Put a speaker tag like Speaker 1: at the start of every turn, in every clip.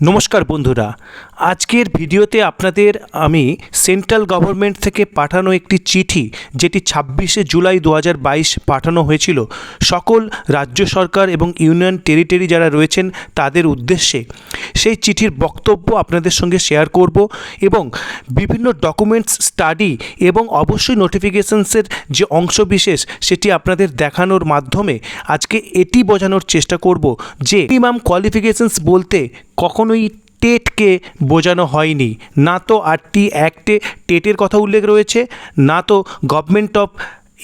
Speaker 1: নমস্কার বন্ধুরা আজকের ভিডিওতে আপনাদের আমি সেন্ট্রাল গভর্নমেন্ট থেকে পাঠানো একটি চিঠি, যেটি ছাব্বিশে জুলাই দু হাজার বাইশ পাঠানো হয়েছিল। সকল রাজ্য সরকার এবং ইউনিয়ন টেরিটরি যারা রয়েছেন, তাদের উদ্দেশ্যে সেই চিঠির বক্তব্য আপনাদের সঙ্গে শেয়ার করব এবং বিভিন্ন ডকুমেন্টস স্টাডি এবং অবশ্যই নোটিফিকেশনসের যে অংশবিশেষ, সেটি আপনাদের দেখানোর মাধ্যমে আজকে এটি বোঝানোর চেষ্টা করব যে মিনিমাম কোয়ালিফিকেশনস বলতে কখনোই টেটকে বোঝানো হয়নি। না তো আটটি অ্যাক্টে টেটের কথা উল্লেখ রয়েছে, না তো গভর্নমেন্ট অফ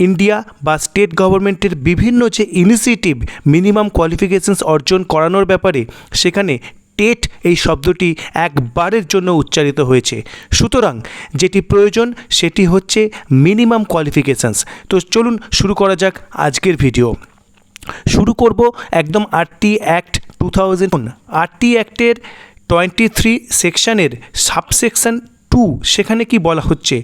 Speaker 1: ইন্ডিয়া বা স্টেট গভর্নমেন্টের বিভিন্ন যে ইনিশিয়েটিভ মিনিমাম কোয়ালিফিকেশনস অর্জন করানোর ব্যাপারে, সেখানে টেট এই শব্দটি একবারের জন্য উচ্চারিত হয়েছে। সুতরাং যেটি প্রয়োজন, সেটি হচ্ছে মিনিমাম কোয়ালিফিকেশনস। তো চলুন শুরু করা যাক আজকের ভিডিও। শুরু করব একদম RT act two thousand. RT অ্যাক্টের twenty three সেকশনের সাবসেকশন টু সেখানে কি বলা হচ্ছে?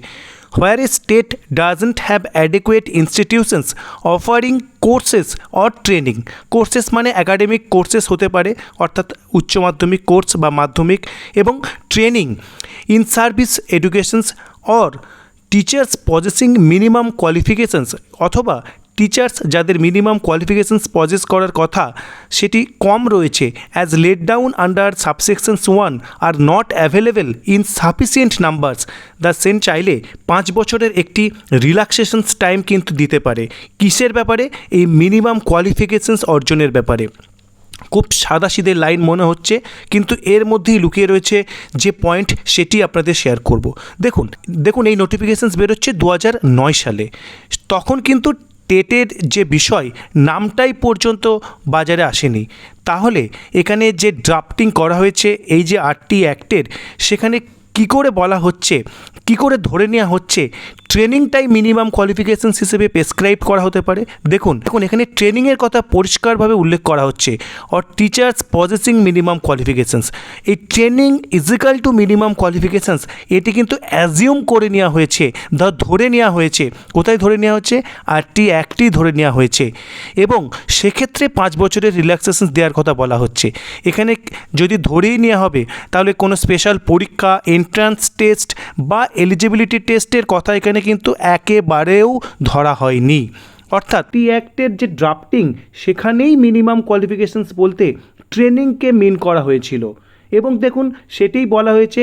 Speaker 1: Where a state doesn't have adequate institutions offering courses or training. Courses মানে একাডেমিক কোর্সেস হতে পারে, অর্থাৎ উচ্চ মাধ্যমিক কোর্স বা মাধ্যমিক এবং training. In service educations or teachers possessing minimum qualifications অথবা টিচার্স যাদের মিনিমাম কোয়ালিফিকেশানস পজেস করার কথা, সেটি কম রয়েছে as laid down under subsections one are not available in sufficient numbers the Sen চাইলে পাঁচ বছরের একটি রিল্যাক্সেশনস টাইম কিন্তু দিতে পারে। কিসের ব্যাপারে? এই মিনিমাম কোয়ালিফিকেশানস অর্জনের ব্যাপারে। খুব সাদাসিধে লাইন মনে হচ্ছে, কিন্তু এর মধ্যেই লুকিয়ে রয়েছে যে পয়েন্ট সেটি আপনাদের শেয়ার করব। দেখুন দেখুন এই নোটিফিকেশানস বেরোচ্ছে দু নয় সালে। তখন কিন্তু টেটের যে বিষয়, নামটাই পর্যন্ত বাজারে আসেনি। তাহলে এখানে যে ড্রাফটিং করা হয়েছে, এই যে আটটি অ্যাক্টের সেখানে কি করে বলা হচ্ছে, কি করে ধরে নেওয়া হচ্ছে ট্রেনিংটাই মিনিমাম কোয়ালিফিকেশনস হিসেবে প্রেসক্রাইব করা হতে পারে। দেখুন দেখুন, এখানে ট্রেনিংয়ের কথা পরিষ্কারভাবে উল্লেখ করা হচ্ছে or teachers possessing minimum qualifications এই training is equal to minimum qualifications এটি কিন্তু অ্যাজিউম করে নেওয়া হয়েছে, ধ, ধরে নেওয়া হয়েছে। কোথায় ধরে নেওয়া হচ্ছে? আরটি অ্যাক্টই ধরে নেওয়া হয়েছে। এবং সেক্ষেত্রে পাঁচ বছরের রিল্যাক্সেশন দেওয়ার কথা বলা হচ্ছে। এখানে যদি ধরেই নেওয়া হবে, তাহলে কোনো স্পেশাল পরীক্ষা এন্ট্রান্স টেস্ট বা এলিজিবিলিটি টেস্টের কথা এখানে কিন্তু একেবারেও ধরা হয়নি। অর্থাৎ টি অ্যাক্টের যে ড্রাফটিং সেখানেই মিনিমাম কোয়ালিফিকেশনস বলতে ট্রেনিংকে মিন করা হয়েছিল। এবং দেখুন, সেটাই বলা হয়েছে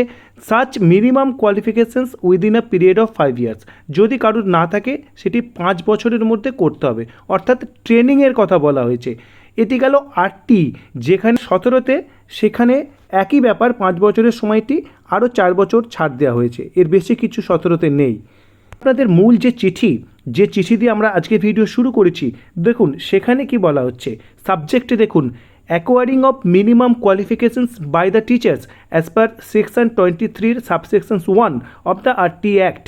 Speaker 1: such minimum qualifications within a period of five years যদি কারোর না থাকে, সেটি পাঁচ বছরের মধ্যে করতে হবে। অর্থাৎ ট্রেনিংয়ের কথা বলা হয়েছে। এটি গেল আটটি যেখানে সতেরোতে, সেখানে একই ব্যাপার, পাঁচ বছরের সময়টি আরও চার বছর ছাড় দেওয়া হয়েছে। এর বেশি কিছু সতেরোতে নেই। আপনাদের মূল যে চিঠি যে চিঠি দিয়ে আমরা আজকে ভিডিও শুরু করেছি, দেখুন, সেখানে কি বলা হচ্ছে? সাবজেক্টে দেখুন acquiring of minimum qualifications by the teachers as per section twenty থ্রির subsections one of the R T act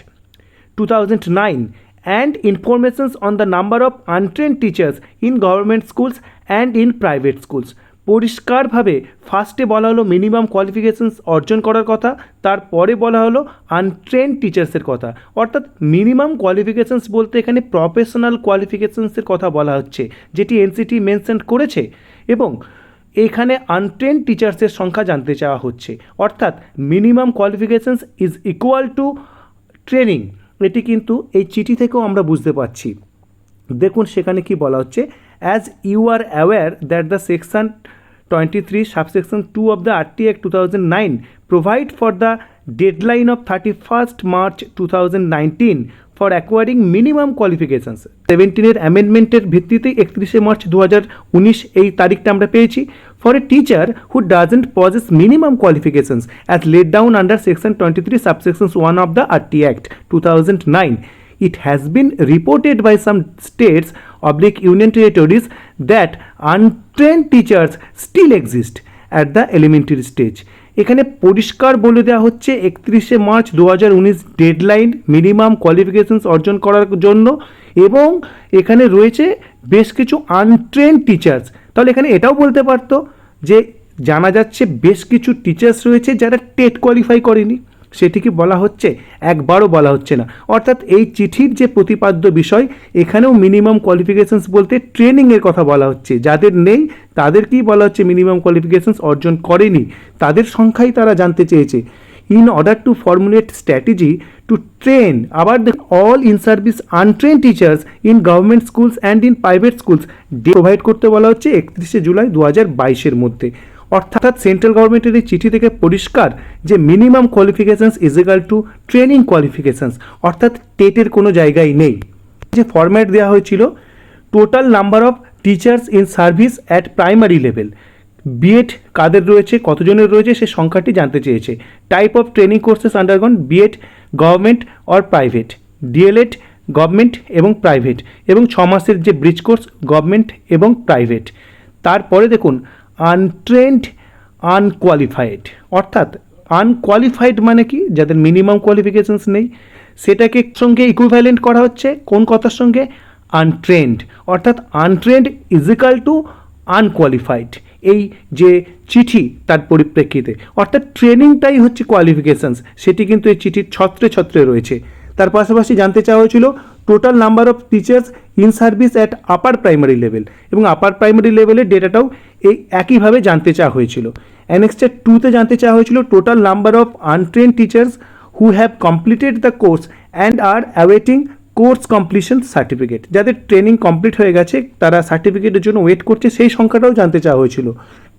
Speaker 1: 2009 and informations on the number of untrained teachers in government schools and in private schools পরিষ্কারভাবে ফার্স্টে বলা হলো minimum qualifications অর্জন করার কথা, তারপরে বলা হলো আনট্রেন টিচার্সের কথা। অর্থাৎ মিনিমাম কোয়ালিফিকেশানস বলতে এখানে প্রফেশনাল কোয়ালিফিকেশানসের কথা বলা হচ্ছে, যেটি এনসিটি মেনশন করেছে এবং এখানে আনট্রেন টিচার্সের সংখ্যা জানতে চাওয়া হচ্ছে। অর্থাৎ minimum qualifications is equal to training এটি কিন্তু এই চিঠি থেকেও আমরা বুঝতে পারছি। দেখুন সেখানে কি বলা হচ্ছে as you are aware that the section twenty three subsection two of the RT act two thousand nine provide for the deadline of thirty first March two thousand nineteen for acquiring minimum qualifications সেভেন্টিনের অ্যামেন্ডমেন্টের ভিত্তিতে একত্রিশে মার্চ দু হাজার উনিশ এই তারিখটা আমরা পেয়েছি for a teacher who doesn't possess minimum qualifications as laid down under section twenty three subsections one of the RT act two thousand nine it has been reported by some states, oblique union territories, that untrained teachers still exist at the elementary stage. এখানে পরিষ্কার বলে দেওয়া হচ্ছে, একত্রিশে মার্চ দু হাজার উনিশ ডেডলাইন মিনিমাম কোয়ালিফিকেশনস অর্জন করার জন্য এবং এখানে রয়েছে বেশ কিছু আনট্রেন টিচার্স তাহলে এখানে এটাও বলতে পারতো যে জানা যাচ্ছে বেশ কিছু টিচার্স রয়েছে যারা টেট কোয়ালিফাই করেনি। সেটিকে বলা হচ্ছে, একবারও বলা হচ্ছে না। অর্থাৎ এই চিঠির যে প্রতিপাদ্য বিষয়, এখানেও মিনিমাম কোয়ালিফিকেশনস বলতে ট্রেনিংয়ের কথা বলা হচ্ছে। যাদের নেই, তাদেরকেই বলা হচ্ছে মিনিমাম কোয়ালিফিকেশনস অর্জন করেনি। তাদের সংখ্যাই তারা জানতে চেয়েছে। In order to formulate strategy to train আবার দেখ all in service untrained teachers in government schools and in private schools provide করতে বলা হচ্ছে একত্রিশে জুলাই দু হাজার বাইশের মধ্যে। অর্থাৎ সেন্ট্রাল গভর্নমেন্টের এই চিঠি থেকে পরিষ্কার যে minimum qualifications is equal to training qualifications, অর্থাৎ টেটের কোনো জায়গায় নেই। যে ফরম্যাট দেওয়া হয়েছিল, total number of teachers in service at primary level. B Ed কাদের রয়েছে, কতজনের রয়েছে, সে সংখ্যাটি জানতে চেয়েছে। Type of training courses undergone B Ed, government or private. D El Ed, government এবং প্রাইভেট। এবং ছ মাসের যে ব্রিজ কোর্স, গভর্নমেন্ট এবং প্রাইভেট। তারপরে দেখুন আনট্রেন্ড আনকোয়ালিফাইড অর্থাৎ আনকোয়ালিফাইড মানে কি? যাদের মিনিমাম কোয়ালিফিকেশানস নেই, সেটাকে সঙ্গে ইকুইভ্যালেন্ট করা হচ্ছে কোন কথার সঙ্গে? আনট্রেন্ড অর্থাৎ আনট্রেন্ড ইজিক্যাল টু আনকোয়ালিফাইড এই যে চিঠি তার পরিপ্রেক্ষিতে। অর্থাৎ ট্রেনিংটাই হচ্ছে কোয়ালিফিকেশানস সেটি কিন্তু এই চিঠির ছত্রে ছত্রে রয়েছে। তার পাশাপাশি জানতে চাওয়া হয়েছিল total number of teachers in service at upper primary level এবং আপার প্রাইমারি লেভেলের ডেটাটাও এই একইভাবে জানতে চাওয়া হয়েছিল। অ্যানেক্সটার টুতে জানতে চাওয়া হয়েছিল total number of untrained teachers who have completed the course and are awaiting course completion certificate যাদের ট্রেনিং কমপ্লিট হয়ে গেছে, তারা সার্টিফিকেটের জন্য ওয়েট করছে, সেই সংখ্যাটাও জানতে চাওয়া হয়েছিল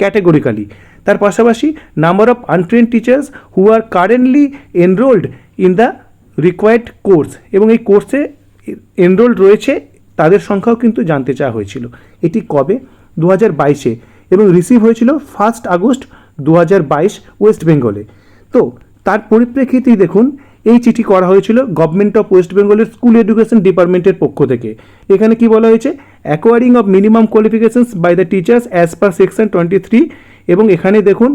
Speaker 1: ক্যাটেগরিক্যালি তার পাশাপাশি number of untrained teachers who are currently enrolled in the required course এবং এই কোর্সে এনরোল্ড রয়েছে, তাদের সংখ্যাও কিন্তু জানতে চাওয়া হয়েছিল। এটি কবে? দু হাজার বাইশে। এবং রিসিভ হয়েছিল ফার্স্ট আগস্ট দু হাজার বাইশ ওয়েস্ট বেঙ্গলে তো, তার পরিপ্রেক্ষিতেই দেখুন, এই চিঠি করা হয়েছিল গভর্নমেন্ট অফ ওয়েস্ট বেঙ্গলের স্কুল এডুকেশন ডিপার্টমেন্টের পক্ষ থেকে। এখানে কি বলা হয়েছে? Acquiring of minimum qualifications by the teachers as per section twenty three এবং এখানে দেখুন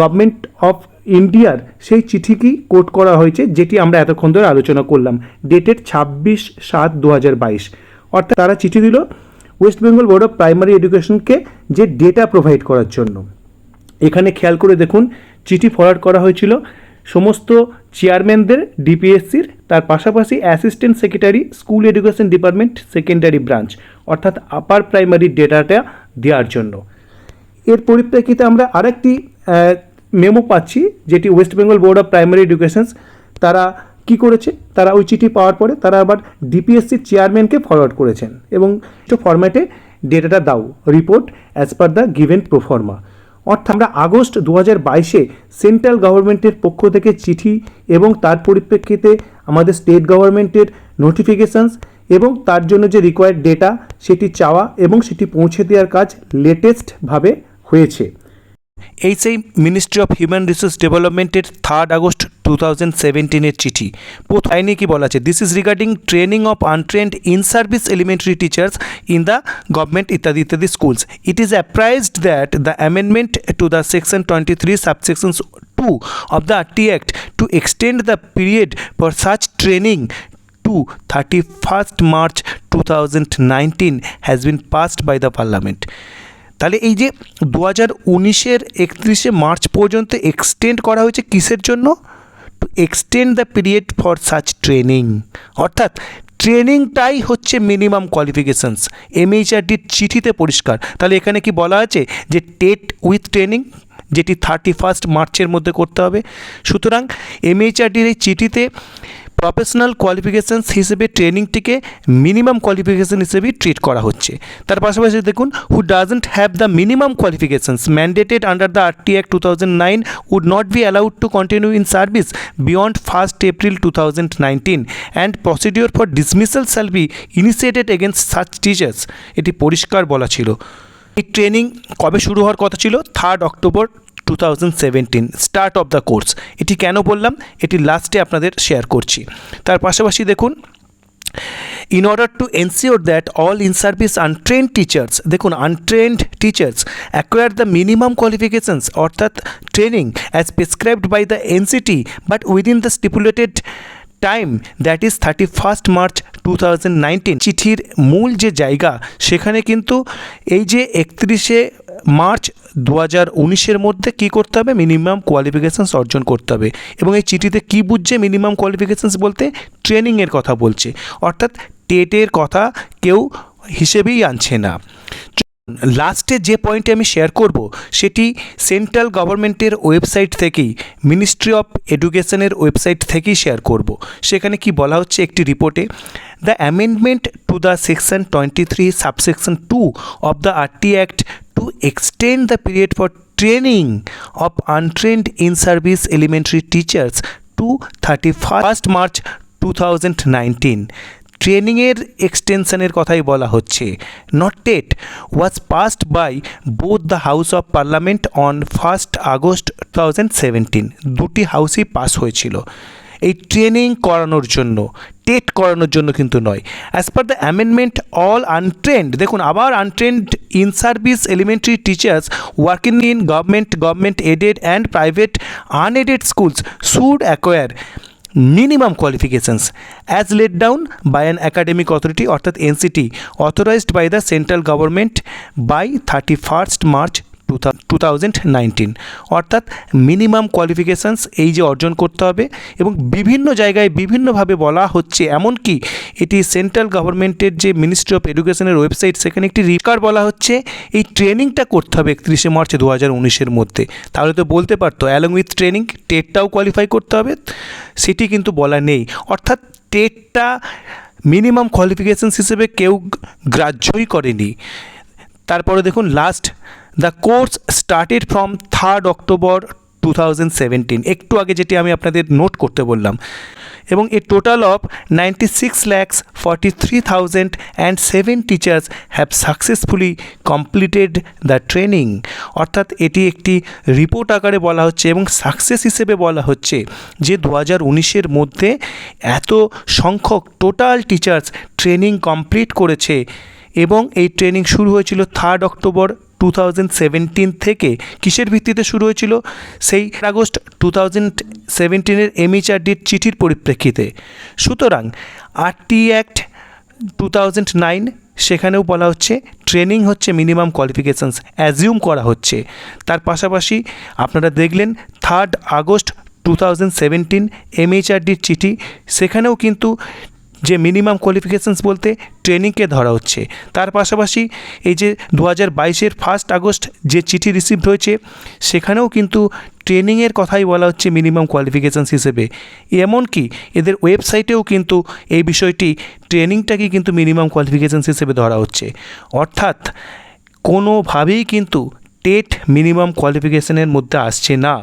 Speaker 1: গভর্নমেন্ট অফ ইন্ডিয়ার সেই চিঠিকেই কোট করা হয়েছে, যেটি আমরা এতক্ষণ ধরে আলোচনা করলাম ডেটেড ছাব্বিশ সাত দু হাজার বাইশ। অর্থাৎ তারা চিঠি দিল West Bengal board of primary এডুকেশনকে যে ডেটা প্রোভাইড করার জন্য। এখানে খেয়াল করে দেখুন, চিঠি ফরওয়ার্ড করা হয়েছিল। সমস্ত চেয়ারম্যানদের ডিপিএসসির তার পাশাপাশি assistant secretary school education department secondary branch অর্থাৎ আপার প্রাইমারি ডেটাটা দেওয়ার জন্য। এর পরিপ্রেক্ষিতে আমরা আরেকটি মেমো পাচ্ছি, যেটি West Bengal board of primary educations তারা কি করেছে? তারা ওই চিঠি পাওয়ার পরে তারা আবার ডিপিএসসির চেয়ারম্যানকে ফরওয়ার্ড করেছেন এবং ফরম্যাটে ডেটাটা দাও report as per the given proforma অর্থাৎ আমরা আগস্ট দু হাজার বাইশে সেন্ট্রাল গভর্নমেন্টের পক্ষ থেকে চিঠি এবং তার পরিপ্রেক্ষিতে আমাদের স্টেট গভর্নমেন্টের নোটিফিকেশানস এবং তার জন্য যে রিকোয়ার্ড ডেটা সেটি চাওয়া এবং সেটি পৌঁছে দেওয়ার কাজ লেটেস্টভাবে হয়েছে। এই সেই মিনিস্ট্রি অফ হিউম্যান রিসোর্স ডেভেলপমেন্টের থার্ড আগস্ট টু থাউজেন্ড সেভেন্টিনের চিঠি। প্রথম আইনে কি বলা আছে? This is regarding training of untrained in service elementary teachers in the government ইত্যাদি ইত্যাদি schools it is apprised that the amendment to the section twenty three subsections two of the RT act to extend the period for such training to 31st March 2019 has been passed by the parliament তাহলে এই যে দু হাজার উনিশের একত্রিশে March পর্যন্ত extend করা হয়েছে কিসের জন্য? To extend the period for such training অর্থাৎ ট্রেনিংটাই হচ্ছে মিনিমাম কোয়ালিফিকেশানস এমএইচআরডির চিঠিতে পরিষ্কার। তাহলে এখানে কি বলা আছে? যে টেট উইথ ট্রেনিং, যেটি থার্টি ফার্স্ট মার্চের মধ্যে করতে হবে। সুতরাং এমএইচআরডির এই চিঠিতে প্রফেশনাল কোয়ালিফিকেশানস হিসেবে ট্রেনিংটিকে মিনিমাম কোয়ালিফিকেশান হিসেবে ট্রিট করা হচ্ছে। তার পাশাপাশি দেখুন who doesn't have the minimum qualifications mandated under the RT act two thousand nine would not be allowed to continue in service beyond first April two thousand nineteen and procedure for dismissal shall be initiated against such teachers এটি পরিষ্কার বলা ছিল। এই training কবে শুরু হওয়ার কথা ছিল? Third October to start of the course এটি কেন বললাম এটি লাস্টে আপনাদের শেয়ার করছি তার পাশাপাশি দেখুন in order to ensure that all in service untrained teachers দেখুন untrained teachers acquire the minimum qualifications অর্থাৎ ট্রেনিং as prescribed by the NCT but within the stipulated time that is thirty first March two চিঠির মূল যে জায়গা সেখানে কিন্তু এই যে একত্রিশে মার্চ দু হাজার উনিশের মধ্যে কী করতে হবে? মিনিমাম কোয়ালিফিকেশানস অর্জন করতে হবে। এবং এই চিঠিতে কী বুঝছে মিনিমাম কোয়ালিফিকেশানস বলতে? ট্রেনিংয়ের কথা বলছে। অর্থাৎ টেটের কথা কেউ হিসেবেই আনছে না। লাস্টে যে পয়েন্টে আমি শেয়ার করব, সেটি সেন্ট্রাল গভর্নমেন্টের ওয়েবসাইট থেকেই মিনিস্ট্রি অফ এডুকেশনের ওয়েবসাইট থেকেই শেয়ার করব। সেখানে কি বলা হচ্ছে একটি রিপোর্টে the amendment to the section twenty three subsection two of the RT act period for training of untrained in service elementary teachers to thirty first March two thousand nineteen ট্রেনিংয়ের এক্সটেনশনের কথাই বলা হচ্ছে। Not TET was passed by both the house of parliament on first August two দুটি হাউসই pass হয়েছিল। এই training করানোর জন্য, টেট করানোর জন্য কিন্তু নয়। As per the amendment all untrained দেখুন আবার untrained in service elementary teachers working in government government aided and private unaided schools should acquire minimum qualifications as laid down by an academic authority অর্থাৎ NCT authorized by the central government by 31st March two অর্থাৎ minimum qualifications এই যে অর্জন করতে হবে এবং বিভিন্ন জায়গায় বিভিন্নভাবে বলা হচ্ছে, এমনকি এটি সেন্ট্রাল গভর্নমেন্টের যে মিনিস্ট্রি অফ এডুকেশনের ওয়েবসাইট সেখানে একটি রিকার বলা হচ্ছে, এই ট্রেনিংটা করতে হবে একত্রিশে মার্চ দু হাজার উনিশের মধ্যে। তাহলে তো বলতে পারতো অ্যালং উইথ ট্রেনিং টেটটাও কোয়ালিফাই করতে হবে। সেটি কিন্তু বলা নেই। অর্থাৎ টেটটা মিনিমাম কোয়ালিফিকেশানস হিসেবে কেউ গ্রাহ্যই করেনি। তারপরে দেখুন last the course started from third October two একটু আগে যেটি আমি আপনাদের নোট করতে বললাম। এবং a total of ninety six lakhs forty three thousand and seven teachers have successfully completed the training অর্থাৎ এটি একটি রিপোর্ট আকারে বলা হচ্ছে এবং সাকসেস হিসেবে বলা হচ্ছে যে দু হাজার উনিশের মধ্যে এত সংখ্যক টোটাল টিচার্স ট্রেনিং কমপ্লিট করেছে। এবং এই ট্রেনিং শুরু হয়েছিল থার্ড অক্টোবর টু থাউজেন্ড থেকে কিসের ভিত্তিতে শুরু হয়েছিল? সেই আগস্ট টু থাউজেন্ড সেভেন্টিনের এমএইচআরডির চিঠির পরিপ্রেক্ষিতে। সুতরাং RT act two thousand nine সেখানেও বলা হচ্ছে ট্রেনিং হচ্ছে মিনিমাম কোয়ালিফিকেশানস অ্যাজিউম করা হচ্ছে। তার পাশাপাশি আপনারা দেখলেন third August two thousand seventeen এমএইচআরডির চিঠি, সেখানেও কিন্তু যে মিনিমাম কোয়ালিফিকেশানস বলতে ট্রেনিংকে ধরা হচ্ছে। তার পাশাপাশি এই যে দু হাজার বাইশের ফার্স্ট আগস্ট যে চিঠি রিসিভড হয়েছে, সেখানেও কিন্তু ট্রেনিংয়ের কথাই বলা হচ্ছে মিনিমাম কোয়ালিফিকেশানস হিসেবে। এমনকি এদের ওয়েবসাইটেও কিন্তু এই বিষয়টি ট্রেনিংটাকে কিন্তু মিনিমাম কোয়ালিফিকেশানস হিসেবে ধরা হচ্ছে। অর্থাৎ কোনোভাবেই কিন্তু টেট মিনিমাম কোয়ালিফিকেশনের মধ্যে আসছে না।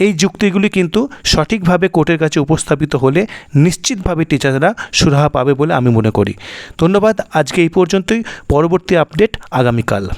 Speaker 1: এই যুক্তিগুলি কিন্তু সঠিকভাবে কোর্টের কাছে উপস্থাপিত হলে নিশ্চিতভাবে টিচাররা সুরাহা পাবে বলে আমি মনে করি। ধন্যবাদ, আজকে এই পর্যন্তই। পরবর্তী আপডেট আগামীকাল।